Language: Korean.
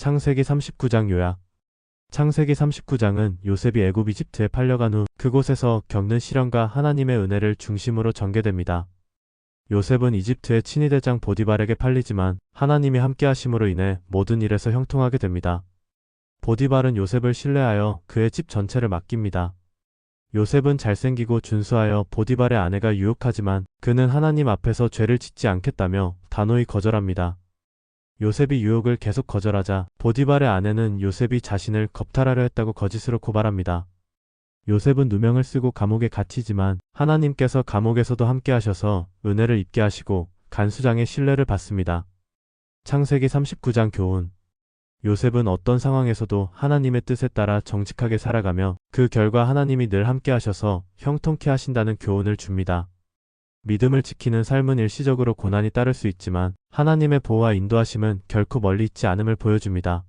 창세기 39장 요약 창세기 39장은 요셉이 애굽 이집트에 팔려간 후 그곳에서 겪는 시련과 하나님의 은혜를 중심으로 전개됩니다. 요셉은 이집트의 친위대장 보디발에게 팔리지만 하나님이 함께 하심으로 인해 모든 일에서 형통하게 됩니다. 보디발은 요셉을 신뢰하여 그의 집 전체를 맡깁니다. 요셉은 잘생기고 준수하여 보디발의 아내가 유혹하지만 그는 하나님 앞에서 죄를 짓지 않겠다며 단호히 거절합니다. 요셉이 유혹을 계속 거절하자 보디발의 아내는 요셉이 자신을 겁탈하려 했다고 거짓으로 고발합니다. 요셉은 누명을 쓰고 감옥에 갇히지만 하나님께서 감옥에서도 함께 하셔서 은혜를 입게 하시고 간수장의 신뢰를 받습니다. 창세기 39장 교훈 요셉은 어떤 상황에서도 하나님의 뜻에 따라 정직하게 살아가며 그 결과 하나님이 늘 함께 하셔서 형통케 하신다는 교훈을 줍니다. 믿음을 지키는 삶은 일시적으로 고난이 따를 수 있지만 하나님의 보호와 인도하심은 결코 멀리 있지 않음을 보여줍니다.